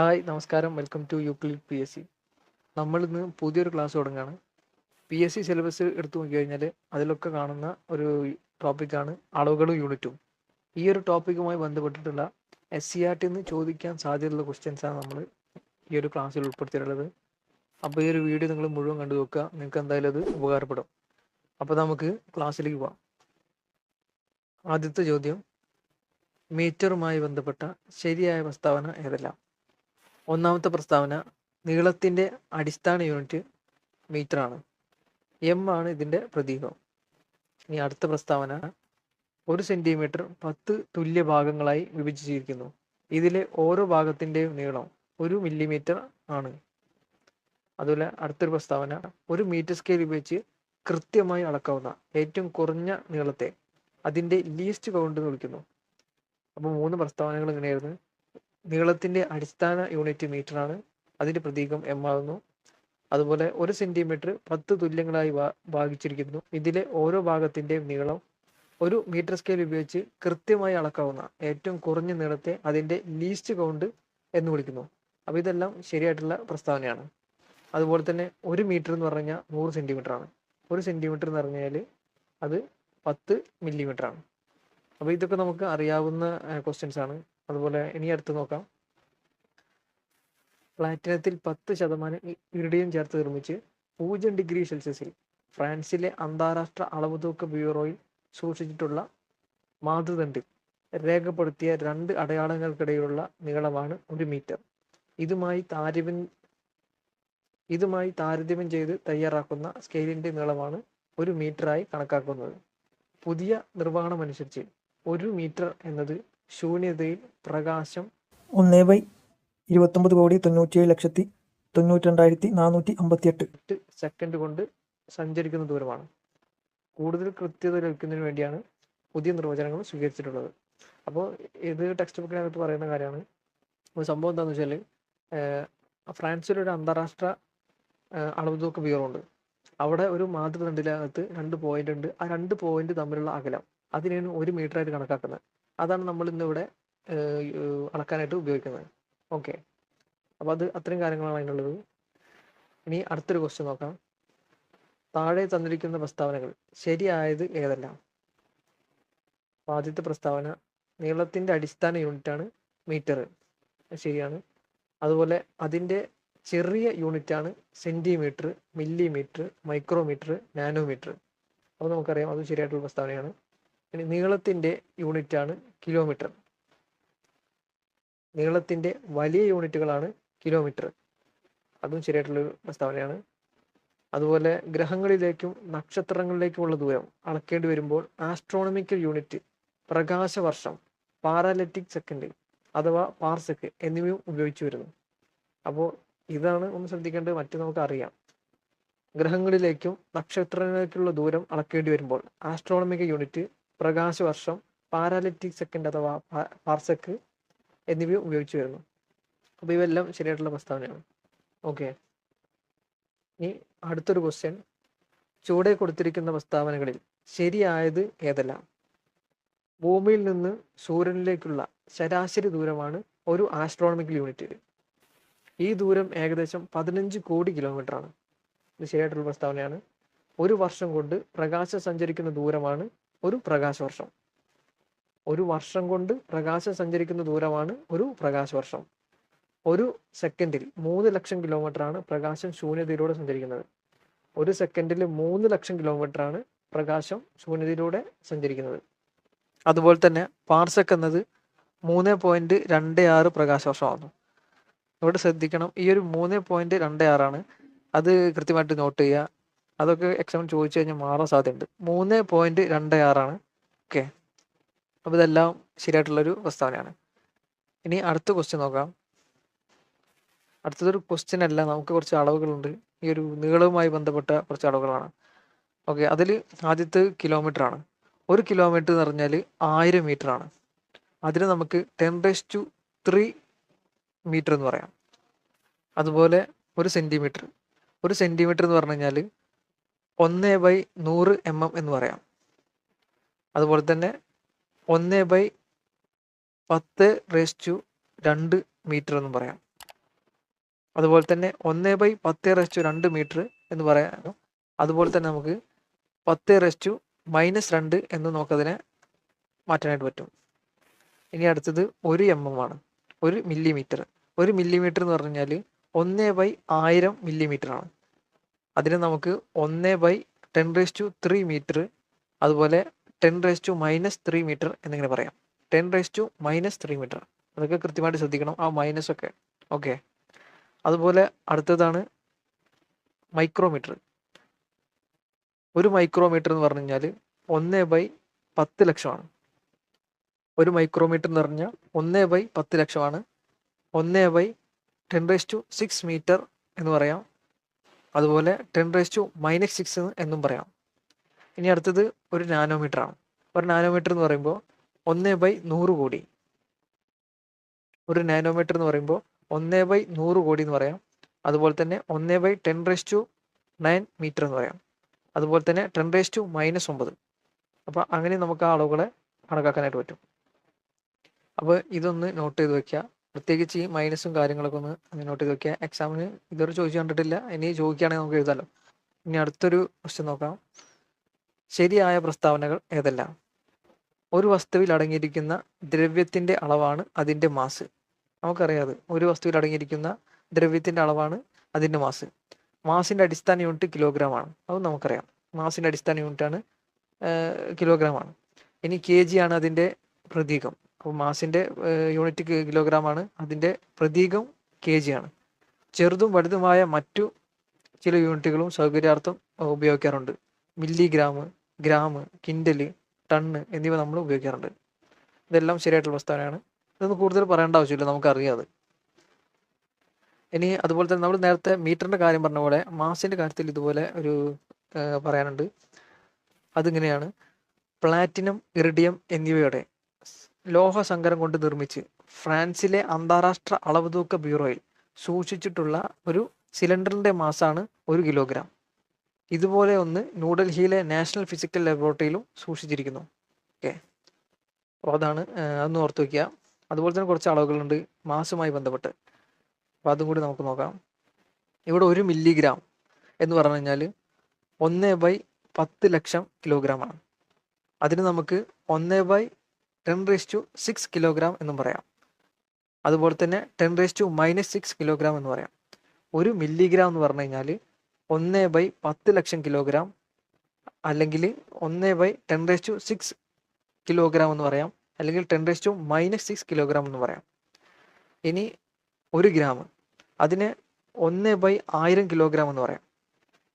Hi നമസ്കാരം. Welcome to Euclid P S C. നമ്മളിന്ന് പുതിയൊരു ക്ലാസ് തുടങ്ങുകയാണ് പി എസ് സി സിലബസ് എടുത്തു നോക്കിക്കഴിഞ്ഞാൽ അതിലൊക്കെ കാണുന്ന ഒരു ടോപ്പിക്കാണ് അളവുകളും യൂണിറ്റും ഈ ഒരു ടോപ്പിക്കുമായി ബന്ധപ്പെട്ടിട്ടുള്ള എസ് സി ആർ ടിന്ന് ചോദിക്കാൻ സാധ്യതയുള്ള ക്വസ്റ്റ്യൻസാണ് നമ്മൾ ഈ ഒരു ക്ലാസ്സിൽ ഉൾപ്പെടുത്തിയിട്ടുള്ളത്. അപ്പോൾ ഈ ഒരു വീഡിയോ നിങ്ങൾ മുഴുവൻ കണ്ടു നോക്കുക. നിങ്ങൾക്ക് എന്തായാലും അത് ഉപകാരപ്പെടും. അപ്പോൾ നമുക്ക് ക്ലാസ്സിലേക്ക് പോവാം. ആദ്യത്തെ ചോദ്യം മീറ്ററുമായി ബന്ധപ്പെട്ട ശരിയായ പ്രസ്താവന ഏതെല്ലാം? ഒന്നാമത്തെ പ്രസ്താവന നീളത്തിന്റെ അടിസ്ഥാന യൂണിറ്റ് മീറ്ററാണ്. എം ആണ് ഇതിന്റെ പ്രതീകം. ഇനി അടുത്ത പ്രസ്താവന ഒരു സെന്റിമീറ്റർ പത്ത് തുല്യ ഭാഗങ്ങളായി വിഭജിച്ചിരിക്കുന്നു. ഇതിലെ ഓരോ ഭാഗത്തിന്റെയും നീളം ഒരു മില്ലിമീറ്റർ ആണ്. അതുപോലെ അടുത്തൊരു പ്രസ്താവന ഒരു മീറ്റർ സ്കെയിൽ ഉപയോഗിച്ച് കൃത്യമായി അളക്കാവുന്ന ഏറ്റവും കുറഞ്ഞ നീളത്തെ അതിന്റെ ലീസ്റ്റ് കൗണ്ട് എന്ന് വിളിക്കുന്നു. അപ്പോൾ മൂന്ന് പ്രസ്താവനകൾ ഇങ്ങനെയായിരുന്നു. നീളത്തിന്റെ അടിസ്ഥാന യൂണിറ്റ് മീറ്റർ ആണ് അതിന്റെ പ്രതീകം എം ആകുന്നു. അതുപോലെ ഒരു സെന്റിമീറ്റർ പത്ത് തുല്യങ്ങളായി ഭാഗിച്ചിരിക്കുന്നു. ഇതിലെ ഓരോ ഭാഗത്തിന്റെയും നീളം ഒരു മീറ്റർ സ്കെയിൽ ഉപയോഗിച്ച് കൃത്യമായി അളക്കാവുന്ന ഏറ്റവും കുറഞ്ഞ നീളത്തെ അതിന്റെ ലീസ്റ്റ് കൗണ്ട് എന്ന് വിളിക്കുന്നു. അപ്പോൾ ഇതെല്ലാം ശരിയായിട്ടുള്ള പ്രസ്താവനയാണ്. അതുപോലെ തന്നെ ഒരു മീറ്റർ എന്ന് പറഞ്ഞു കഴിഞ്ഞാൽ നൂറ് സെന്റിമീറ്റർ ആണ്. ഒരു സെന്റിമീറ്റർ എന്ന് പറഞ്ഞു അത് പത്ത് മില്ലിമീറ്റർ ആണ്. അപ്പോൾ ഇതൊക്കെ നമുക്ക് അറിയാവുന്ന ക്വസ്റ്റ്യൻസ് ആണ്. അതുപോലെ ഇനി അടുത്ത് നോക്കാം. പ്ലാറ്റിനത്തിൽ പത്ത് ശതമാനം ഇറിഡിയം ചേർത്ത് നിർമ്മിച്ച് പൂജ്യം ഡിഗ്രി സെൽഷ്യസിൽ ഫ്രാൻസിലെ അന്താരാഷ്ട്ര അളവുതൂക്ക ബ്യൂറോയിൽ സൂക്ഷിച്ചിട്ടുള്ള മാതൃദണ്ഡിൽ രേഖപ്പെടുത്തിയ രണ്ട് അടയാളങ്ങൾക്കിടയിലുള്ള നീളമാണ് ഒരു മീറ്റർ. ഇതുമായി താരതമ്യം ഇതുമായി താരതമ്യം ചെയ്ത് തയ്യാറാക്കുന്ന സ്കെയിലിന്റെ നീളമാണ് ഒരു മീറ്ററായി കണക്കാക്കുന്നത്. പുതിയ നിർവഹണമനുസരിച്ച് ഒരു മീറ്റർ എന്നത് ശൂന്യതയിൽ പ്രകാശം ഒന്ന് ബൈ ഇരുപത്തൊമ്പത് കോടി തൊണ്ണൂറ്റിയേഴ് ലക്ഷത്തി തൊണ്ണൂറ്റി രണ്ടായിരത്തി നാനൂറ്റി അമ്പത്തിയെട്ട്. എട്ട് സെക്കൻഡ് കൊണ്ട് സഞ്ചരിക്കുന്ന ദൂരമാണ്. കൂടുതൽ കൃത്യത ലഭിക്കുന്നതിന് വേണ്ടിയാണ് പുതിയ നിർവചനങ്ങൾ സ്വീകരിച്ചിട്ടുള്ളത്. അപ്പോൾ ഇത് ടെക്സ്റ്റ് ബുക്കിനകത്ത് പറയുന്ന കാര്യമാണ്. ഒരു സംഭവം എന്താണെന്ന് വെച്ചാൽ ഫ്രാൻസിലൊരു അന്താരാഷ്ട്ര അളവ് അളവുതൂക്ക ബ്യൂറോ ഉണ്ട് അവിടെ ഒരു മാതൃദണ്ഡിലകത്ത് രണ്ട് പോയിന്റ് ഉണ്ട്. ആ രണ്ട് പോയിന്റ് തമ്മിലുള്ള അകലം അതിനെയാണ് ഒരു മീറ്ററായിട്ട് കണക്കാക്കുന്നത്. അതാണ് നമ്മൾ ഇന്നിവിടെ അളക്കാനായിട്ട് ഉപയോഗിക്കുന്നത്. ഓക്കെ. അപ്പോൾ അത് അത്രയും കാര്യങ്ങളാണ് അതിനുള്ളത്. ഇനി അടുത്തൊരു ക്വസ്റ്റ്യൻ നോക്കാം. താഴെ തന്നിരിക്കുന്ന പ്രസ്താവനകൾ ശരിയായത് ഏതെല്ലാം? ആദ്യത്തെ പ്രസ്താവന നീളത്തിന്റെ അടിസ്ഥാന യൂണിറ്റാണ് മീറ്റർ. ശരിയാണ്. അതുപോലെ അതിന്റെ ചെറിയ യൂണിറ്റാണ് സെന്റിമീറ്റർ മില്ലിമീറ്റർ മൈക്രോമീറ്റർ നാനോമീറ്റർ. അപ്പോൾ നമുക്കറിയാം അത് ശരിയായിട്ടുള്ള പ്രസ്താവനയാണ്. ഇനി നീളത്തിന്റെ യൂണിറ്റാണ് കിലോമീറ്റർ. നീളത്തിന്റെ വലിയ യൂണിറ്റുകളാണ് കിലോമീറ്റർ. അതും ശരിയായിട്ടുള്ളൊരു പ്രസ്താവനയാണ്. അതുപോലെ ഗ്രഹങ്ങളിലേക്കും നക്ഷത്രങ്ങളിലേക്കുമുള്ള ദൂരം അളക്കേണ്ടി വരുമ്പോൾ ആസ്ട്രോണമിക്കൽ യൂണിറ്റ് പ്രകാശവർഷം പാരാലറ്റിക് സെക്കൻഡ് അഥവാ പാർസെക്ക് എന്നിവയും ഉപയോഗിച്ചു വരുന്നു. അപ്പോൾ ഇതാണ് ഒന്ന് ശ്രദ്ധിക്കേണ്ടത് മറ്റു നമുക്ക് അറിയാം ഗ്രഹങ്ങളിലേക്കും നക്ഷത്രങ്ങളിലേക്കുള്ള ദൂരം അളക്കേണ്ടി വരുമ്പോൾ ആസ്ട്രോണമിക്കൽ യൂണിറ്റ് പ്രകാശവർഷം പാരാലിറ്റിക് സെക്കൻഡ് അഥവാ പാർസെക്ക് എന്നിവ ഉപയോഗിച്ചു വരുന്നു. അപ്പോൾ ഇവയെല്ലാം ശരിയായിട്ടുള്ള പ്രസ്താവനയാണ്. ഓക്കെ. ഇനി അടുത്തൊരു ക്വസ്റ്റ്യൻ ചുവടെ കൊടുത്തിരിക്കുന്ന പ്രസ്താവനകളിൽ ശരിയായത് ഏതെല്ലാം? ഭൂമിയിൽ നിന്ന് സൂര്യനിലേക്കുള്ള ശരാശരി ദൂരമാണ് ഒരു ആസ്ട്രോണമിക്കൽ യൂണിറ്റ് ഈ ദൂരം ഏകദേശം പതിനഞ്ച് കോടി കിലോമീറ്റർ ആണ്. ഇത് ശരിയായിട്ടുള്ള പ്രസ്താവനയാണ്. ഒരു വർഷം കൊണ്ട് പ്രകാശം സഞ്ചരിക്കുന്ന ദൂരമാണ് ഒരു പ്രകാശവർഷം. ഒരു വർഷം കൊണ്ട് പ്രകാശം സഞ്ചരിക്കുന്ന ദൂരമാണ് ഒരു പ്രകാശവർഷം. ഒരു സെക്കൻഡിൽ മൂന്ന് ലക്ഷം കിലോമീറ്റർ ആണ് പ്രകാശം ശൂന്യതയിലൂടെ സഞ്ചരിക്കുന്നത്. ഒരു സെക്കൻഡിൽ മൂന്ന് ലക്ഷം കിലോമീറ്റർ ആണ് പ്രകാശം ശൂന്യതയിലൂടെ സഞ്ചരിക്കുന്നത്. അതുപോലെ തന്നെ പാർസെക്ക് എന്നത് മൂന്ന് പോയിന്റ് രണ്ട് ആറ് പ്രകാശവർഷമാകുന്നു. ഇവിടെ ശ്രദ്ധിക്കണം ഈ ഒരു മൂന്ന് പോയിന്റ് രണ്ട് ആറാണ്. അത് കൃത്യമായിട്ട് നോട്ട് ചെയ്യുക. അതൊക്കെ എക്സാമിന് ചോദിച്ചു കഴിഞ്ഞാൽ മാറാൻ സാധ്യതയുണ്ട്. മൂന്ന് പോയിന്റ് രണ്ട് ആറാണ്. ഓക്കെ അപ്പോൾ ഇതെല്ലാം ശരിയായിട്ടുള്ളൊരു പ്രസ്താവനയാണ്. ഇനി അടുത്ത ക്വസ്റ്റ്യൻ നോക്കാം. അടുത്തതൊരു ക്വസ്റ്റ്യൻ അല്ല നമുക്ക് കുറച്ച് അളവുകളുണ്ട്. ഈ ഒരു നീളവുമായി ബന്ധപ്പെട്ട കുറച്ച് അളവുകളാണ്. ഓക്കെ അതിൽ ആദ്യത്തെ കിലോമീറ്റർ ആണ്. ഒരു കിലോമീറ്റർ എന്ന് പറഞ്ഞാൽ ആയിരം മീറ്റർ ആണ്. അതിന് നമുക്ക് ten raise to three metre എന്ന് പറയാം. അതുപോലെ ഒരു സെന്റിമീറ്റർ ഒരു സെന്റിമീറ്റർ എന്ന് പറഞ്ഞു കഴിഞ്ഞാൽ ഒന്ന് ബൈ നൂറ് എം എം എന്ന് പറയാം. അതുപോലെ തന്നെ ഒന്ന് ബൈ പത്ത് റേസ് ടു രണ്ട് മീറ്റർ എന്ന് പറയാം. അതുപോലെ തന്നെ ഒന്ന് ബൈ പത്ത് റേസ് ടു രണ്ട് മീറ്റർ എന്ന് പറയാനും അതുപോലെ തന്നെ നമുക്ക് പത്ത് റേസ് ടു മൈനസ് രണ്ട് എന്ന് നോക്കതിനെ മാറ്റാനായിട്ട് പറ്റും. ഇനി അടുത്തത് ഒരു എം എം ആണ്. ഒരു മില്ലിമീറ്റർ. ഒരു മില്ലിമീറ്റർ എന്ന് പറഞ്ഞു കഴിഞ്ഞാൽ ഒന്ന് ബൈ ആയിരം മില്ലിമീറ്റർ ആണ് അതിന് നമുക്ക് ഒന്ന് by ten raise to three metre അതുപോലെ ten raise to minus three metre എന്നിങ്ങനെ പറയാം. Ten raise to minus three metre അതൊക്കെ കൃത്യമായിട്ട് ശ്രദ്ധിക്കണം. ആ മൈനസ് ഒക്കെ. ഓക്കെ അതുപോലെ അടുത്തതാണ് മൈക്രോമീറ്റർ ഒരു മൈക്രോമീറ്റർ എന്ന് പറഞ്ഞു കഴിഞ്ഞാൽ ഒന്ന് ബൈ പത്ത് ലക്ഷമാണ്. ഒരു മൈക്രോമീറ്റർ എന്ന് പറഞ്ഞാൽ ഒന്ന് ബൈ പത്ത് ലക്ഷമാണ്. ഒന്ന് by ten raise to six metre എന്ന് പറയാം. അതുപോലെ ten raise to minus six എന്നും പറയാം. ഇനി അടുത്തത് ഒരു നാനോമീറ്റർ ആണ്. ഒരു നാനോമീറ്റർ എന്ന് പറയുമ്പോൾ ഒന്ന് ബൈ നൂറ് കോടി. ഒരു നാനോമീറ്റർ എന്ന് പറയുമ്പോൾ ഒന്ന് ബൈ നൂറ് കോടി എന്ന് പറയാം. അതുപോലെ തന്നെ ഒന്ന് by ten raise to nine metre എന്ന് പറയാം. അതുപോലെ തന്നെ ടെൻ റേസ് ടു മൈനസ് ഒമ്പത്. അപ്പോൾ അങ്ങനെ നമുക്ക് ആ അളവുകളെ കണക്കാക്കാനായിട്ട് പറ്റും. അപ്പോൾ ഇതൊന്ന് നോട്ട് ചെയ്ത് വെക്കുക പ്രത്യേകിച്ച് ഈ മൈനസും കാര്യങ്ങളൊക്കെ ഒന്ന് നോട്ട് വെക്കുക. എക്സാമിന് ഇതുവരെ ചോദിച്ചു കണ്ടിട്ടില്ല. ഇനി ചോദിക്കുകയാണെങ്കിൽ നമുക്ക് എഴുതാലോ. ഇനി അടുത്തൊരു ക്വസ്റ്റ്യൻ നോക്കാം. ശരിയായ പ്രസ്താവനകൾ ഏതെല്ലാം? ഒരു വസ്തുവിൽ അടങ്ങിയിരിക്കുന്ന ദ്രവ്യത്തിന്റെ അളവാണ് അതിന്റെ മാസ്. നമുക്കറിയാതെ ഒരു വസ്തുവിൽ അടങ്ങിയിരിക്കുന്ന ദ്രവ്യത്തിന്റെ അളവാണ് അതിന്റെ മാസ്. മാസിന്റെ അടിസ്ഥാന യൂണിറ്റ് കിലോഗ്രാം ആണ്. അത് നമുക്കറിയാം. മാസിന്റെ അടിസ്ഥാന യൂണിറ്റ് ആണ് കിലോഗ്രാം ആണ്. ഇനി കെ ജി ആണ് അതിന്റെ പ്രതീകം. അപ്പോൾ മാസിന്റെ യൂണിറ്റ് കിലോഗ്രാം ആണ് അതിന്റെ പ്രതീകം കെ ജി ആണ്. ചെറുതും വലുതുമായ മറ്റു ചില യൂണിറ്റുകളും സൗകര്യാർത്ഥം ഉപയോഗിക്കാറുണ്ട്. മില്ലിഗ്രാം ഗ്രാം കിൻഡൽ ടണ്ണ് എന്നിവ നമ്മൾ ഉപയോഗിക്കാറുണ്ട്. ഇതെല്ലാം ശരിയായിട്ടുള്ള പ്രസ്താവനയാണ് ഇതൊന്നും കൂടുതൽ പറയേണ്ട ആവശ്യമില്ല നമുക്കറിയാം ഇനി അതുപോലെ തന്നെ നമ്മൾ നേരത്തെ മീറ്ററിന്റെ കാര്യം പറഞ്ഞ പോലെ മാസിന്റെ കാര്യത്തിൽ ഇതുപോലെ ഒരു പറയാനുണ്ട്. അതിങ്ങനെയാണ്. പ്ലാറ്റിനം ഇറിഡിയം എന്നിവയുടെ ലോഹ സങ്കരം കൊണ്ട് നിർമ്മിച്ച് ഫ്രാൻസിലെ അന്താരാഷ്ട്ര അളവുതൂക്ക ബ്യൂറോയിൽ സൂക്ഷിച്ചിട്ടുള്ള ഒരു സിലിണ്ടറിന്റെ മാസാണ് ഒരു കിലോഗ്രാം. ഇതുപോലെ ഒന്ന് ന്യൂഡൽഹിയിലെ നാഷണൽ ഫിസിക്കൽ ലബോറട്ടറിയിലും സൂക്ഷിച്ചിരിക്കുന്നു. ഓക്കെ. അപ്പോൾ അതാണ് അതൊന്ന് ഓർത്ത് വയ്ക്കുക അതുപോലെ തന്നെ കുറച്ച് അളവുകളുണ്ട് മാസുമായി ബന്ധപ്പെട്ട്. അപ്പോൾ അതും കൂടി നമുക്ക് നോക്കാം. ഇവിടെ ഒരു മില്ലിഗ്രാം എന്ന് പറഞ്ഞു കഴിഞ്ഞാൽ ഒന്ന് ബൈ പത്ത് ലക്ഷം കിലോഗ്രാം ആണ് അതിന് നമുക്ക് ഒന്ന് by ten raise to six kilogram എന്നും പറയാം. അതുപോലെ തന്നെ ten raise to minus six kilogram എന്ന് പറയാം. ഒരു മില്ലിഗ്രാം എന്ന് പറഞ്ഞു കഴിഞ്ഞാൽ ഒന്ന് ബൈ പത്ത് ലക്ഷം കിലോഗ്രാം അല്ലെങ്കിൽ ഒന്ന് by ten raise to six kilogram എന്ന് പറയാം. അല്ലെങ്കിൽ ten raise to minus six kilogram എന്ന് പറയാം. ഇനി ഒരു ഗ്രാം അതിന് ഒന്ന് ബൈ ആയിരം കിലോഗ്രാം എന്ന് പറയാം.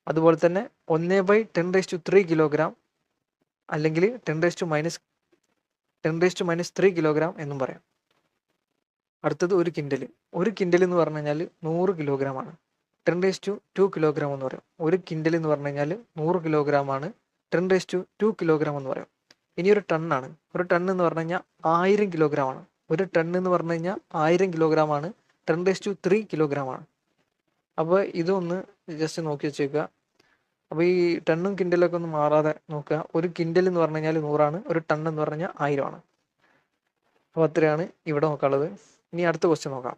അതുപോലെ തന്നെ ഒന്ന് by ten raise to three kilogram അല്ലെങ്കിൽ ten raise to minus ten to minus three kilogram എന്നും പറയാം. അടുത്തത് ഒരു കിൻഡൽ ഒരു കിൻഡൽ എന്ന് പറഞ്ഞു കഴിഞ്ഞാൽ നൂറ് കിലോഗ്രാം ആണ്. Ten raise to two kilogram എന്ന് പറയും. ഒരു കിൻഡൽ എന്ന് പറഞ്ഞു കഴിഞ്ഞാൽ നൂറ് കിലോഗ്രാം ആണ്. Ten raise to two kilogram എന്ന് പറയും. ഇനി ഒരു ടണ്ണാണ് ഒരു ടൺ എന്ന് പറഞ്ഞു കഴിഞ്ഞാൽ ആയിരം കിലോഗ്രാം ആണ്. ഒരു ടൺ എന്ന് പറഞ്ഞു കഴിഞ്ഞാൽ ആയിരം കിലോഗ്രാം ആണ്. Ten raise to three kilogram ആണ്. അപ്പോൾ ഇതൊന്ന് ജസ്റ്റ് നോക്കി വെച്ചേക്കുക. അപ്പോൾ ഈ ടണ്ണും കിൻഡലൊക്കെ ഒന്ന് മാറാതെ നോക്കുക. ഒരു കിൻഡൽ എന്ന് പറഞ്ഞു കഴിഞ്ഞാൽ നൂറാണ് ഒരു ടൺ എന്ന് പറഞ്ഞാൽ ആയിരമാണ്. അപ്പോൾ അത്രയാണ് ഇവിടെ നോക്കാനുള്ളത്. ഇനി അടുത്ത ക്വസ്റ്റ്യൻ നോക്കാം.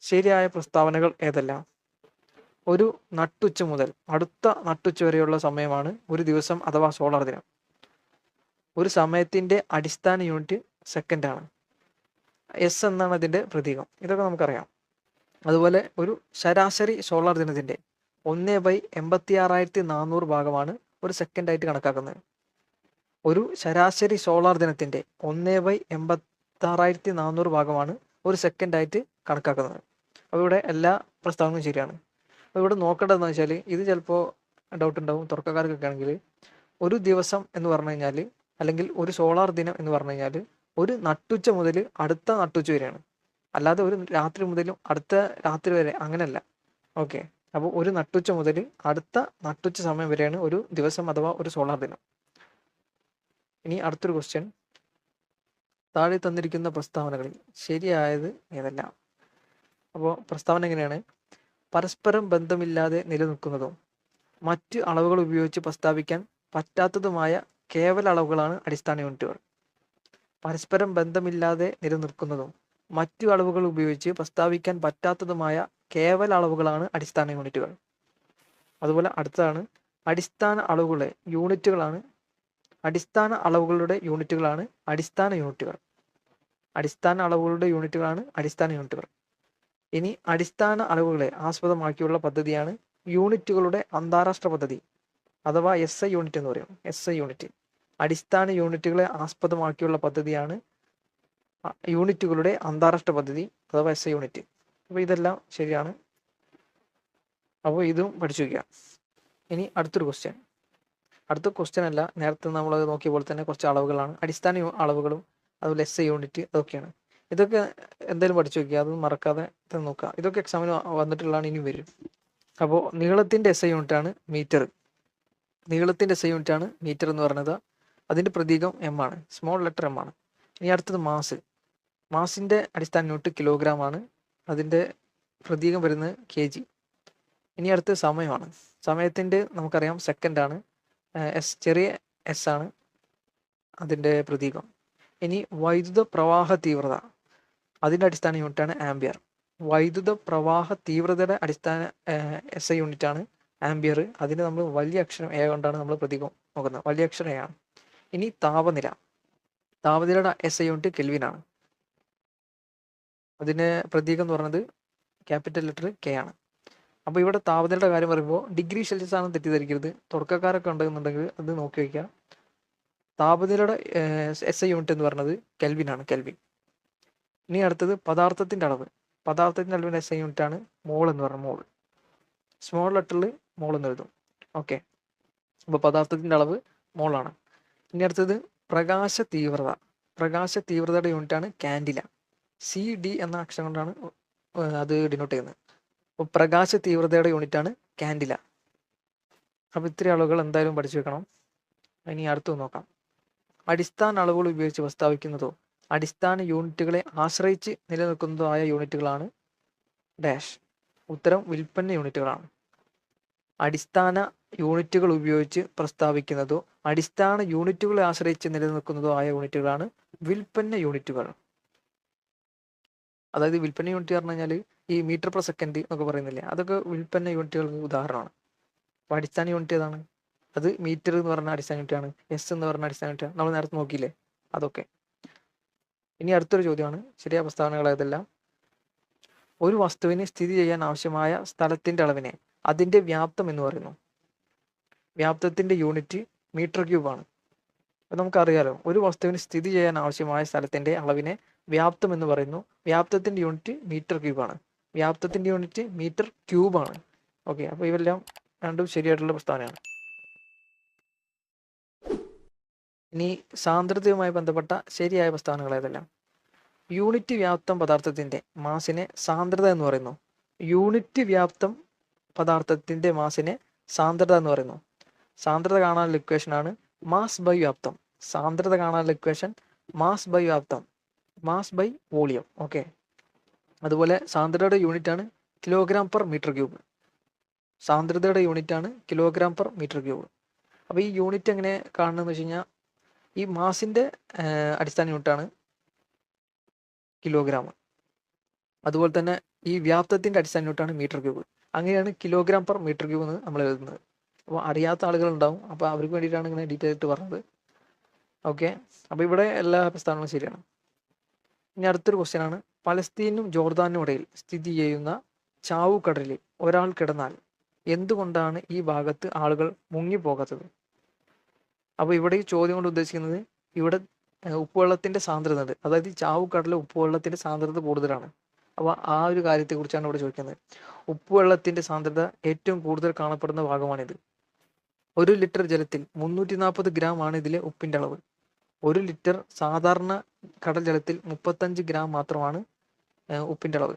ശരിയായ പ്രസ്താവനകൾ ഏതെല്ലാം? ഒരു നട്ടുച്ച മുതൽ അടുത്ത നട്ടുച്ച വരെയുള്ള സമയമാണ് ഒരു ദിവസം അഥവാ സോളാർ ദിനം. ഒരു സമയത്തിന്റെ അടിസ്ഥാന യൂണിറ്റ് സെക്കൻഡ് ആണ്. എസ് എന്നാണ് അതിന്റെ പ്രതീകം. ഇതൊക്കെ നമുക്കറിയാം. അതുപോലെ ഒരു ശരാശരി സോളാർ ദിനത്തിന്റെ ഒന്ന് ബൈ എൺപത്തി ആറായിരത്തി നാനൂറ് ഭാഗമാണ് ഒരു സെക്കൻഡ് ആയിട്ട് കണക്കാക്കുന്നത്. ഒരു ശരാശരി സോളാർ ദിനത്തിന്റെ ഒന്ന് ബൈ എൺപത്തി ആറായിരത്തി നാനൂറ് ഭാഗമാണ് ഒരു സെക്കൻഡ് ആയിട്ട് കണക്കാക്കുന്നത്. അപ്പോൾ ഇവിടെ എല്ലാ പ്രസ്താവനകളും ശരിയാണ്. അപ്പോൾ ഇവിടെ നോക്കേണ്ടതെന്ന് വെച്ചാൽ ഇത് ചിലപ്പോൾ ഡൗട്ട് ഉണ്ടാവും. തുറക്കക്കാർക്കൊക്കെ ആണെങ്കിൽ ഒരു ദിവസം എന്ന് പറഞ്ഞു കഴിഞ്ഞാൽ അല്ലെങ്കിൽ ഒരു സോളാർ ദിനം എന്ന് പറഞ്ഞു കഴിഞ്ഞാൽ ഒരു നട്ടുച്ച മുതൽ അടുത്ത നട്ടുച്ച വരെയാണ്. അല്ലാതെ ഒരു രാത്രി മുതലും അടുത്ത രാത്രി വരെ അങ്ങനെയല്ല. ഓക്കെ അപ്പോൾ ഒരു നട്ടുച്ച മുതൽ അടുത്ത നട്ടുച്ച സമയം വരെയാണ് ഒരു ദിവസം അഥവാ ഒരു സോളാർ ദിനം. ഇനി അടുത്തൊരു ക്വസ്റ്റ്യൻ താഴെ തന്നിരിക്കുന്ന പ്രസ്താവനകളിൽ ശരിയായത് ഏതെല്ലാം? അപ്പോൾ പ്രസ്താവന എങ്ങനെയാണ്? പരസ്പരം ബന്ധമില്ലാതെ നിലനിൽക്കുന്നതും മറ്റ് അളവുകൾ ഉപയോഗിച്ച് പ്രസ്താവിക്കാൻ പറ്റാത്തതുമായ കേവല അളവുകളാണ് അടിസ്ഥാന യൂണിറ്റുകൾ. പരസ്പരം ബന്ധമില്ലാതെ നിലനിൽക്കുന്നതും മറ്റു അളവുകൾ ഉപയോഗിച്ച് പ്രസ്താവിക്കാൻ പറ്റാത്തതുമായ കേവല അളവുകളാണ് അടിസ്ഥാന യൂണിറ്റുകൾ. അതുപോലെ അടുത്തതാണ് അടിസ്ഥാന അളവുകളെ യൂണിറ്റുകളാണ് അടിസ്ഥാന അളവുകളുടെ യൂണിറ്റുകളാണ് അടിസ്ഥാന യൂണിറ്റുകൾ. അടിസ്ഥാന അളവുകളുടെ യൂണിറ്റുകളാണ് അടിസ്ഥാന യൂണിറ്റുകൾ. ഇനി അടിസ്ഥാന അളവുകളെ ആസ്പദമാക്കിയുള്ള പദ്ധതിയാണ് യൂണിറ്റുകളുടെ അന്താരാഷ്ട്ര പദ്ധതി അഥവാ എസ് ഐ യൂണിറ്റ് എന്ന് പറയും. S I unit. അടിസ്ഥാന യൂണിറ്റുകളെ ആസ്പദമാക്കിയുള്ള പദ്ധതിയാണ് യൂണിറ്റുകളുടെ അന്താരാഷ്ട്ര പദ്ധതി അഥവാ എസ് യൂണിറ്റ്. അപ്പോൾ ഇതെല്ലാം ശരിയാണ്. അപ്പോൾ ഇതും പഠിച്ചു വയ്ക്കുക ഇനി അടുത്തൊരു ക്വസ്റ്റ്യൻ അടുത്ത ക്വസ്റ്റ്യൻ അല്ല നേരത്തെ നമ്മൾ നോക്കിയ പോലെ തന്നെ കുറച്ച് അളവുകളാണ്. അടിസ്ഥാന അളവുകളും അതുപോലെ എസ് യൂണിറ്റ് അതൊക്കെയാണ് ഇതൊക്കെ എന്തായാലും പഠിച്ചു വയ്ക്കുക അത് മറക്കാതെ നോക്കുക. ഇതൊക്കെ എക്സാമിന് വന്നിട്ടുള്ളതാണ് ഇനി വരും. അപ്പോൾ നീളത്തിന്റെ എസ് ഐ യൂണിറ്റ് ആണ് മീറ്റർ നീളത്തിന്റെ എസ് ഐ യൂണിറ്റ് ആണ് മീറ്റർ എന്ന് പറയുന്നത്. അതിന്റെ പ്രതീകം എം ആണ്. സ്മോൾ ലെറ്റർ എം ആണ്. ഇനി അടുത്തത് മാസ് മാസിന്റെ അടിസ്ഥാന യൂണിറ്റ് കിലോഗ്രാം ആണ്. അതിന്റെ പ്രതീകം വരുന്നത് കെ ജി. ഇനി അടുത്ത് സമയമാണ്. സമയത്തിന്റെ നമുക്കറിയാം സെക്കൻഡാണ്. എസ് ചെറിയ എസ് ആണ് അതിന്റെ പ്രതീകം. ഇനി വൈദ്യുത പ്രവാഹ തീവ്രത. അതിന്റെ അടിസ്ഥാന യൂണിറ്റാണ് ആംബിയർ. വൈദ്യുത പ്രവാഹ തീവ്രതയുടെ അടിസ്ഥാന എസ് ഐ യൂണിറ്റ് ആണ് ആംബിയർ. അതിന് നമ്മൾ വലിയ അക്ഷരം എ കൊണ്ടാണ് നമ്മൾ പ്രതീകം നോക്കുന്നത്. വലിയ അക്ഷരം എ ആണ്. ഇനി താപനില. താപനിലയുടെ എസ് ഐ യൂണിറ്റ് കെൽവിനാണ്. അതിന് പ്രതീകം എന്ന് പറയുന്നത് ക്യാപിറ്റൽ ലെറ്റർ കെ ആണ്. അപ്പോൾ ഇവിടെ താപനിലയുടെ കാര്യം പറയുമ്പോൾ ഡിഗ്രി സെൽഷ്യസ് ആണ് തെറ്റിദ്ധരിക്കരുത്. തുടക്കക്കാരൊക്കെ ഉണ്ടെന്നുണ്ടെങ്കിൽ അത് നോക്കി വയ്ക്കുക താപനിലയുടെ എസ് ഐ യൂണിറ്റ് എന്ന് പറയുന്നത് ആണ് കെൽവിൻ. ഇനി അടുത്തത് പദാർത്ഥത്തിന്റെ അളവ്. പദാർത്ഥത്തിന്റെ അളവിന്റെ എസ് ഐ യൂണിറ്റ് ആണ് മോൾ എന്ന് പറയുന്നത് മോൾ. സ്മോൾ ലെറ്ററിൽ മോൾ എന്ന് എഴുതും. ഓക്കെ. അപ്പോൾ പദാർത്ഥത്തിന്റെ അളവ് മോളാണ്. ഇനി അടുത്തത് പ്രകാശ തീവ്രത. പ്രകാശ തീവ്രതയുടെ യൂണിറ്റ് ആണ് കാൻഡില. സി ഡി എന്ന അക്ഷരം കൊണ്ടാണ് അത് ഡിനോട്ട് ചെയ്യുന്നത്. അപ്പോൾ പ്രകാശ തീവ്രതയുടെ യൂണിറ്റ് ആണ് കാൻഡില. അപ്പോൾ ഇത്രയും അളവുകൾ എന്തായാലും പഠിച്ചു വെക്കണം. ഇനി അടുത്ത് നോക്കാം. അടിസ്ഥാന അളവുകൾ ഉപയോഗിച്ച് പ്രസ്താവിക്കുന്നതോ അടിസ്ഥാന യൂണിറ്റുകളെ ആശ്രയിച്ച് നിലനിൽക്കുന്നതോ ആയ യൂണിറ്റുകളാണ് ഡാഷ്. ഉത്തരം വിൽപ്പന യൂണിറ്റുകളാണ്. അടിസ്ഥാന യൂണിറ്റുകൾ ഉപയോഗിച്ച് പ്രസ്താവിക്കുന്നതോ അടിസ്ഥാന യൂണിറ്റുകളെ ആശ്രയിച്ച് നിലനിൽക്കുന്നതോ ആയ യൂണിറ്റുകളാണ് വിൽപ്പന യൂണിറ്റുകൾ. അതായത് വിൽപ്പന യൂണിറ്റ് പറഞ്ഞു കഴിഞ്ഞാൽ ഈ മീറ്റർ പെർ സെക്കൻഡ് എന്നൊക്കെ പറയുന്നില്ലേ? അതൊക്കെ വിൽപ്പന യൂണിറ്റുകൾക്ക് ഉദാഹരണമാണ്. അപ്പോൾ അടിസ്ഥാന യൂണിറ്റ് ഏതാണ്? അത് മീറ്റർ എന്ന് പറഞ്ഞ അടിസ്ഥാന യൂണിറ്റാണ് എസ് എന്ന് പറഞ്ഞ അടിസ്ഥാന യൂണിറ്റ് നമ്മൾ നേരത്തെ നോക്കിയില്ലേ? അതൊക്കെ. ഇനി അടുത്തൊരു ചോദ്യമാണ്. ശരിയായ പ്രസ്താവനകൾ ഏതെല്ലാം? ഒരു വസ്തുവിന് സ്ഥിതി ചെയ്യാൻ ആവശ്യമായ സ്ഥലത്തിന്റെ അളവിനെ അതിന്റെ വ്യാപ്തം എന്ന് പറയുന്നു. വ്യാപ്തത്തിന്റെ യൂണിറ്റ് മീറ്റർ ക്യൂബ് ആണ്. അപ്പൊ നമുക്കറിയാലോ ഒരു വസ്തുവിന് സ്ഥിതി ചെയ്യാൻ ആവശ്യമായ സ്ഥലത്തിന്റെ അളവിനെ വ്യാപ്തം എന്ന് പറയുന്നു. വ്യാപ്തത്തിന്റെ യൂണിറ്റ് മീറ്റർ ക്യൂബ് ആണ്. വ്യാപ്തത്തിന്റെ യൂണിറ്റ് മീറ്റർ ക്യൂബ് ആണ്. ഓക്കെ അപ്പോൾ ഇവെല്ലാം രണ്ടും ശരിയായിട്ടുള്ള പ്രസ്താവനയാണ്. ഇനി സാന്ദ്രതയുമായി ബന്ധപ്പെട്ട ശരിയായ പ്രസ്താവനകൾ ഏതെല്ലാം? യൂണിറ്റ് വ്യാപ്തം പദാർത്ഥത്തിന്റെ മാസിനെ സാന്ദ്രത എന്ന് പറയുന്നു. യൂണിറ്റ് വ്യാപ്തം പദാർത്ഥത്തിന്റെ മാസിനെ സാന്ദ്രത എന്ന് പറയുന്നു. സാന്ദ്രത കാണാനുള്ള ഇക്വേഷനാണ് മാസ് ബൈ വ്യാപ്തം. സാന്ദ്രത കാണാനുള്ള ഇക്വേഷൻ മാസ് ബൈ വ്യാപ്തം മാസ് ബൈ വോളിയം ഓക്കെ അതുപോലെ സാന്ദ്രതയുടെ യൂണിറ്റ് ആണ് കിലോഗ്രാം പെർ മീറ്റർ ക്യൂബ് സാന്ദ്രതയുടെ യൂണിറ്റ് ആണ് കിലോഗ്രാം പെർ മീറ്റർ ക്യൂബ് അപ്പോൾ ഈ യൂണിറ്റ് എങ്ങനെ കാണണമെന്ന് വെച്ച് കഴിഞ്ഞാൽ ഈ മാസിന്റെ അടിസ്ഥാന യൂണിറ്റ് ആണ് കിലോഗ്രാം അതുപോലെ തന്നെ ഈ വ്യാപ്തത്തിന്റെ അടിസ്ഥാന യൂണിറ്റ് ആണ് മീറ്റർ ക്യൂബ് അങ്ങനെയാണ് കിലോഗ്രാം പെർ മീറ്റർ ക്യൂബ് എന്ന് നമ്മൾ എഴുതുന്നത്. അപ്പോൾ അറിയാത്ത ആളുകൾ ഉണ്ടാവും. അപ്പോൾ അവർക്ക് വേണ്ടിയിട്ടാണ് ഇങ്ങനെ ഡീറ്റെയിൽ ആയിട്ട് പറഞ്ഞത്. ഓക്കെ. അപ്പോൾ ഇവിടെ എല്ലാ പ്രസ്താവനകളും ശരിയാണ്. ഇനി അടുത്തൊരു ക്വസ്റ്റ്യൻ ആണ്. പലസ്തീനും ജോർദാനും ഇടയിൽ സ്ഥിതി ചെയ്യുന്ന ചാവുകടലിൽ ഒരാൾ കിടന്നാൽ എന്തുകൊണ്ടാണ് ഈ ഭാഗത്ത് ആളുകൾ മുങ്ങിപ്പോകാത്തത്? അപ്പോൾ ഇവിടെ ഈ ചോദ്യം കൊണ്ട് ഉദ്ദേശിക്കുന്നത് ഇവിടെ ഉപ്പുവെള്ളത്തിന്റെ സാന്ദ്രത ഉണ്ട്. അതായത് ഈ ചാവുകടലിൽ ഉപ്പുവെള്ളത്തിന്റെ സാന്ദ്രത കൂടുതലാണ്. അപ്പോൾ ആ ഒരു കാര്യത്തെക്കുറിച്ചാണ് ഇവിടെ ചോദിക്കുന്നത്. ഉപ്പുവെള്ളത്തിന്റെ സാന്ദ്രത ഏറ്റവും കൂടുതൽ കാണപ്പെടുന്ന ഭാഗമാണിത്. ഒരു ലിറ്റർ ജലത്തിൽ മുന്നൂറ്റി നാൽപ്പത് ഗ്രാം ആണ് ഇതിലെ ഉപ്പിന്റെ അളവ്. ഒരു ലിറ്റർ സാധാരണ കടൽ ജലത്തിൽ മുപ്പത്തഞ്ച് ഗ്രാം മാത്രമാണ് ഉപ്പിന്റെ അളവ്.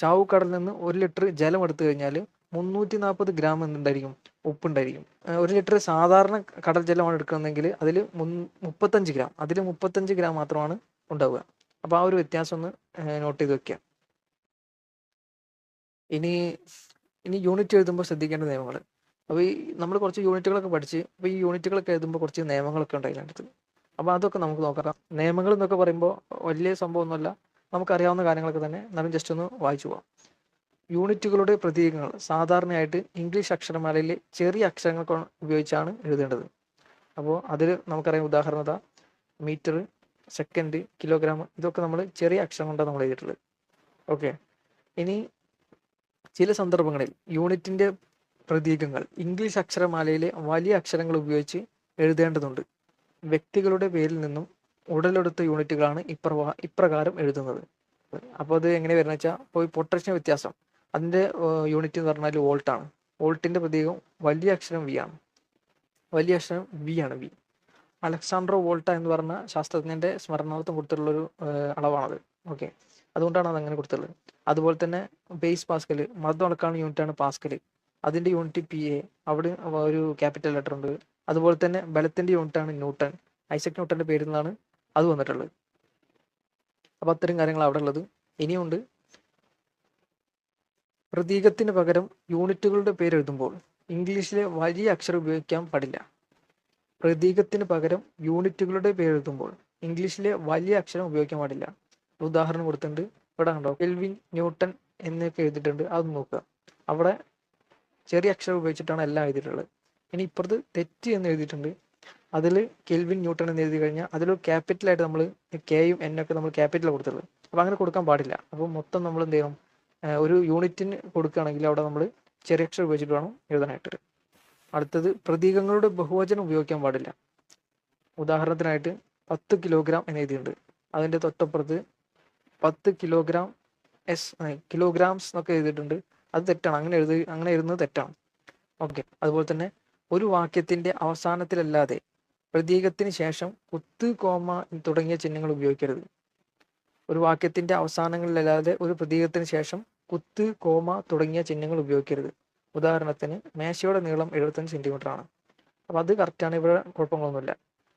ചാവുകടലിൽ നിന്ന് ഒരു ലിറ്റർ ജലം എടുത്തു കഴിഞ്ഞാൽ മുന്നൂറ്റി നാൽപ്പത് ഗ്രാം എന്തുണ്ടായിരിക്കും ഉപ്പുണ്ടായിരിക്കും. ഒരു ലിറ്റർ സാധാരണ കടൽ ജലമാണ് എടുക്കുന്നതെങ്കിൽ അതിൽ മുപ്പത്തഞ്ച് ഗ്രാം അതിൽ മുപ്പത്തഞ്ച് ഗ്രാം മാത്രമാണ് ഉണ്ടാവുക. അപ്പോൾ ആ ഒരു വ്യത്യാസം ഒന്ന് നോട്ട് ചെയ്ത് വെക്കുക. ഇനി ഇനി യൂണിറ്റ് എഴുതുമ്പോൾ ശ്രദ്ധിക്കേണ്ട നിയമങ്ങൾ. അപ്പോൾ ഈ നമ്മൾ കുറച്ച് യൂണിറ്റുകളൊക്കെ പഠിച്ച് അപ്പോൾ ഈ യൂണിറ്റുകളൊക്കെ എഴുതുമ്പോൾ കുറച്ച് നിയമങ്ങളൊക്കെ ഉണ്ടായിരുന്നു അതിനകത്ത് അപ്പോൾ അതൊക്കെ നമുക്ക് നോക്കാം. നിയമങ്ങൾ എന്നൊക്കെ പറയുമ്പോൾ വലിയ സംഭവമൊന്നുമല്ല. നമുക്കറിയാവുന്ന കാര്യങ്ങളൊക്കെ തന്നെ. എന്നാലും ജസ്റ്റ് ഒന്ന് വായിച്ചു പോവാം. യൂണിറ്റുകളുടെ പ്രതീകങ്ങൾ. സാധാരണയായിട്ട് ഇംഗ്ലീഷ് അക്ഷരമാലയിലെ ചെറിയ അക്ഷരങ്ങൾ ഉപയോഗിച്ചാണ് എഴുതേണ്ടത്. അപ്പോൾ അതിൽ നമുക്കറിയാം ഉദാഹരണത മീറ്റർ സെക്കൻഡ് കിലോഗ്രാം ഇതൊക്കെ നമ്മൾ ചെറിയ അക്ഷരം കൊണ്ടാണ് നമ്മൾ എഴുതിയിട്ടുള്ളത്. ഓക്കെ. ഇനി ചില സന്ദർഭങ്ങളിൽ യൂണിറ്റിന്റെ പ്രതീകങ്ങൾ. ഇംഗ്ലീഷ് അക്ഷരമാലയിലെ വലിയ അക്ഷരങ്ങൾ ഉപയോഗിച്ച് എഴുതേണ്ടതുണ്ട്. വ്യക്തികളുടെ പേരിൽ നിന്നും ഉടലെടുത്ത യൂണിറ്റുകളാണ് ഇപ്രവാ ഇപ്രകാരം എഴുതുന്നത്. അപ്പോൾ അത് എങ്ങനെ വരുന്നത് വെച്ചാൽ ഇപ്പോൾ പൊട്ടൻഷ്യൽ വ്യത്യാസം. അതിന്റെ യൂണിറ്റ് എന്ന് പറഞ്ഞാൽ വോൾട്ടാണ് വോൾട്ടിന്റെ പ്രതീകം വലിയ അക്ഷരം വി ആണ്. വലിയ അക്ഷരം വി ആണ് വി അലക്സാണ്ട്രോ വോൾട്ട എന്ന് പറഞ്ഞ ശാസ്ത്രജ്ഞന്റെ സ്മരണാർത്ഥം കൊടുത്തിട്ടുള്ളൊരു അളവാണത്. ഓക്കെ. അതുകൊണ്ടാണ് അത് അങ്ങനെ കൊടുത്തിട്ടുള്ളത്. അതുപോലെ തന്നെ ബേസ് പാസ്കൽ മർദ്ദം അളക്കാനുള്ള യൂണിറ്റ് ആണ് പാസ്കൽ അതിന്റെ യൂണിറ്റ് പി എ അവിടെ ഒരു ക്യാപിറ്റൽ ലെറ്റർ ഉണ്ട്. അതുപോലെ തന്നെ ബലത്തിന്റെ യൂണിറ്റാണ് ന്യൂട്ടൺ. ഐസക് ന്യൂട്ടന്റെ പേരിൽ നിന്നാണ് അത് വന്നിട്ടുള്ളത്. അപ്പൊ അത്തരം കാര്യങ്ങൾ അവിടെ ഉള്ളത്. ഇനിയുണ്ട് പ്രതീകത്തിന് പകരം യൂണിറ്റുകളുടെ പേര് എഴുതുമ്പോൾ ഇംഗ്ലീഷിലെ വലിയ അക്ഷരം ഉപയോഗിക്കാൻ പാടില്ല. പ്രതീകത്തിന് പകരം യൂണിറ്റുകളുടെ പേര് എഴുതുമ്പോൾ ഇംഗ്ലീഷിലെ വലിയ അക്ഷരം ഉപയോഗിക്കാൻ പാടില്ല. ഉദാഹരണം കൊടുത്തിട്ടുണ്ട്. ഇവിടെ കണ്ടോ കെൽവിൻ ന്യൂട്ടൺ എന്നൊക്കെ എഴുതിയിട്ടുണ്ട്. അത് നോക്കുക. അവിടെ ചെറിയ അക്ഷരം ഉപയോഗിച്ചിട്ടാണ് എല്ലാം എഴുതിയിട്ടുള്ളത്. ഇനി ഇപ്പുറത്ത് തെറ്റ് എന്ന് എഴുതിയിട്ടുണ്ട്. അതിൽ കെൽവിൻ ന്യൂട്ടൺ എന്ന് എഴുതി കഴിഞ്ഞാൽ അതിൽ ക്യാപിറ്റലായിട്ട് നമ്മൾ കെയും എന്നൊക്കെ നമ്മൾ ക്യാപിറ്റൽ കൊടുത്തുള്ളത് അപ്പോൾ അങ്ങനെ കൊടുക്കാൻ പാടില്ല. അപ്പോൾ മൊത്തം നമ്മൾ എന്ത് ചെയ്യണം? ഒരു യൂണിറ്റിന് കൊടുക്കുകയാണെങ്കിൽ അവിടെ നമ്മൾ ചെറിയ അക്ഷരം ഉപയോഗിച്ചിട്ട് വേണം എഴുതാനായിട്ട്. അടുത്തത് പ്രതീകങ്ങളുടെ ബഹുവചനം ഉപയോഗിക്കാൻ പാടില്ല. ഉദാഹരണത്തിനായിട്ട് പത്ത് കിലോഗ്രാം എന്ന് എഴുതിയിട്ടുണ്ട്. അതിന്റെ തൊട്ടപ്പുറത്ത് പത്ത് കിലോഗ്രാം എസ് കിലോഗ്രാംസ് എന്നൊക്കെ എഴുതിയിട്ടുണ്ട്. അത് തെറ്റാണ്. അങ്ങനെ എഴുതി അങ്ങനെ എഴുതുന്നത് തെറ്റാണ്. ഓക്കെ അതുപോലെ തന്നെ ഒരു വാക്യത്തിന്റെ അവസാനത്തിലല്ലാതെ പ്രതീകത്തിന് ശേഷം കുത്ത് കോമ തുടങ്ങിയ ചിഹ്നങ്ങൾ ഉപയോഗിക്കരുത്. ഒരു വാക്യത്തിന്റെ അവസാനങ്ങളിലല്ലാതെ ഒരു പ്രതീകത്തിന് ശേഷം കുത്ത് കോമ തുടങ്ങിയ ചിഹ്നങ്ങൾ ഉപയോഗിക്കരുത്. ഉദാഹരണത്തിന് മേശയുടെ നീളം എഴുപത്തഞ്ച് സെന്റിമീറ്റർ ആണ് അപ്പൊ അത് കറക്റ്റാണ് ഇവിടെ കുഴപ്പങ്ങളൊന്നുമില്ല.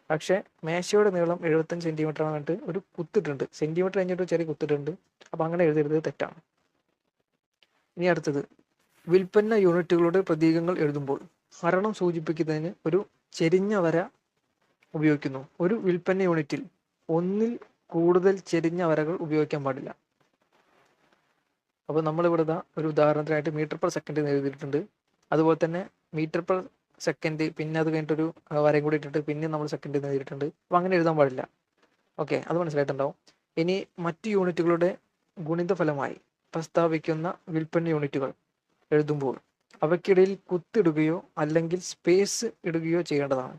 പക്ഷേ മേശയുടെ നീളം എഴുപത്തഞ്ച് സെന്റിമീറ്റർ ആണെന്നിട്ട് ഒരു കുത്തിട്ടുണ്ട്. സെന്റിമീറ്റർ കഴിഞ്ഞിട്ട് ചെറിയ കുത്തിട്ടുണ്ട്. അപ്പൊ അങ്ങനെ എഴുതരുത് തെറ്റാണ്. ഇനി അടുത്തത്. വിൽപ്പന്ന യൂണിറ്റുകളുടെ പ്രതീകങ്ങൾ എഴുതുമ്പോൾ. ഹരണം സൂചിപ്പിക്കുന്നതിന് ഒരു ചെരിഞ്ഞ വര ഉപയോഗിക്കുന്നു. ഒരു വിൽപ്പന യൂണിറ്റിൽ ഒന്നിൽ കൂടുതൽ ചെരിഞ്ഞ വരകൾ ഉപയോഗിക്കാൻ പാടില്ല. അപ്പോൾ നമ്മളിവിടെ ഒരു ഉദാഹരണത്തിനായിട്ട് മീറ്റർ പെർ സെക്കൻഡ് എഴുതിയിട്ടുണ്ട്. അതുപോലെ തന്നെ മീറ്റർ പെർ സെക്കൻഡ് പിന്നെ അത് കഴിഞ്ഞിട്ടൊരു വരയും കൂടി ഇട്ടിട്ട് പിന്നെ നമ്മൾ സെക്കൻഡ് എഴുതിയിട്ടുണ്ട്. അപ്പോൾ അങ്ങനെ എഴുതാൻ പാടില്ല. ഓക്കെ അത് മനസ്സിലായിട്ടുണ്ടാവും. ഇനി മറ്റ് യൂണിറ്റുകളുടെ ഗുണിതഫലമായി പ്രസ്താവിക്കുന്ന വിൽപ്പന യൂണിറ്റുകൾ എഴുതുമ്പോൾ അവയ്ക്കിടയിൽ കുത്തിടുകയോ അല്ലെങ്കിൽ സ്പേസ് ഇടുകയോ ചെയ്യേണ്ടതാണ്.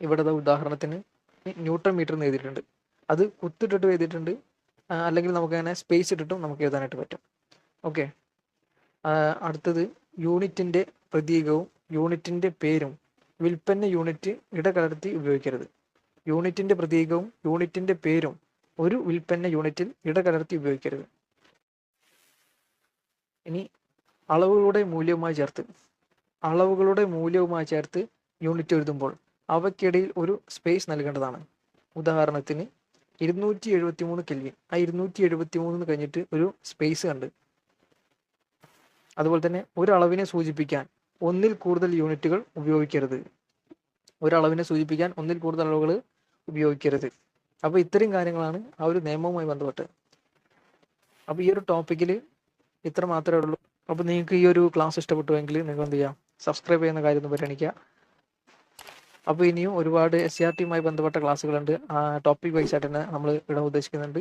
ഇവിടെ ഉദാഹരണത്തിന് ന്യൂട്ടൺ മീറ്റർ എഴുതിയിട്ടുണ്ട്. അത് കുത്തിട്ടിട്ട് എഴുതിയിട്ടുണ്ട്. അല്ലെങ്കിൽ നമുക്ക് അങ്ങനെ സ്പേസ് ഇട്ടിട്ടും നമുക്ക് എഴുതാനായിട്ട് പറ്റും. ഓക്കെ അടുത്തത് യൂണിറ്റിന്റെ പ്രതീകവും യൂണിറ്റിന്റെ പേരും വിൽപ്പന യൂണിറ്റ് ഇടകലർത്തി ഉപയോഗിക്കരുത്. യൂണിറ്റിന്റെ പ്രതീകവും യൂണിറ്റിന്റെ പേരും ഒരു വിൽപ്പന യൂണിറ്റിൽ ഇടകലർത്തി ഉപയോഗിക്കരുത്. ഇനി അളവുകളുടെ മൂല്യവുമായി ചേർത്ത് അളവുകളുടെ മൂല്യവുമായി ചേർത്ത് യൂണിറ്റ് എഴുതുമ്പോൾ അവയ്ക്കിടയിൽ ഒരു സ്പേസ് നൽകേണ്ടതാണ്. ഉദാഹരണത്തിന് ഇരുന്നൂറ്റി എഴുപത്തി മൂന്ന് കെൽവിൻ ആ ഇരുന്നൂറ്റി എഴുപത്തി മൂന്ന് കഴിഞ്ഞിട്ട് ഒരു സ്പേസ് കണ്ട്. അതുപോലെ തന്നെ ഒരളവിനെ സൂചിപ്പിക്കാൻ ഒന്നിൽ കൂടുതൽ യൂണിറ്റുകൾ ഉപയോഗിക്കരുത്. ഒരളവിനെ സൂചിപ്പിക്കാൻ ഒന്നിൽ കൂടുതൽ അളവുകൾ ഉപയോഗിക്കരുത്. അപ്പോൾ ഇത്തരം കാര്യങ്ങളാണ് ആ ഒരു നിയമവുമായി ബന്ധപ്പെട്ട്. അപ്പോൾ ഈ ഒരു ടോപ്പിക്കിൽ ഇത്ര മാത്രമേ ഉള്ളൂ. അപ്പോൾ നിങ്ങൾക്ക് ഈ ഒരു ക്ലാസ് ഇഷ്ടപ്പെട്ടുവെങ്കിൽ നിങ്ങൾ എന്ത് ചെയ്യാം? സബ്സ്ക്രൈബ് ചെയ്യുന്ന കാര്യം ഒന്ന് പരിഗണിക്കുക അപ്പോൾ ഇനിയും ഒരുപാട് എസ് സി ആർ ടിയുമായി ബന്ധപ്പെട്ട ക്ലാസ്സുകളുണ്ട് ടോപ്പിക് വൈസ് ആയിട്ട് തന്നെ നമ്മൾ ഇടാൻ ഉദ്ദേശിക്കുന്നുണ്ട്.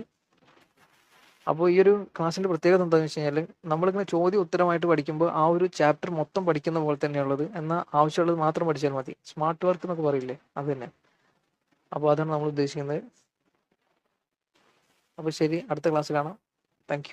അപ്പോൾ ഈ ഒരു ക്ലാസ്സിന്റെ പ്രത്യേകത എന്താണെന്ന് വെച്ച് കഴിഞ്ഞാൽ നമ്മളിങ്ങനെ ചോദ്യം ഉത്തരമായിട്ട് പഠിക്കുമ്പോൾ ആ ഒരു ചാപ്റ്റർ മൊത്തം പഠിക്കുന്ന പോലെ തന്നെയുള്ളത്. എന്നാൽ ആവശ്യമുള്ളത് മാത്രം പഠിച്ചാൽ മതി. സ്മാർട്ട് വർക്ക് എന്നൊക്കെ പറയില്ലേ? അത് തന്നെ. അപ്പോൾ അതാണ് നമ്മൾ ഉദ്ദേശിക്കുന്നത്. അപ്പോൾ ശരി അടുത്ത ക്ലാസ് കാണാം. താങ്ക്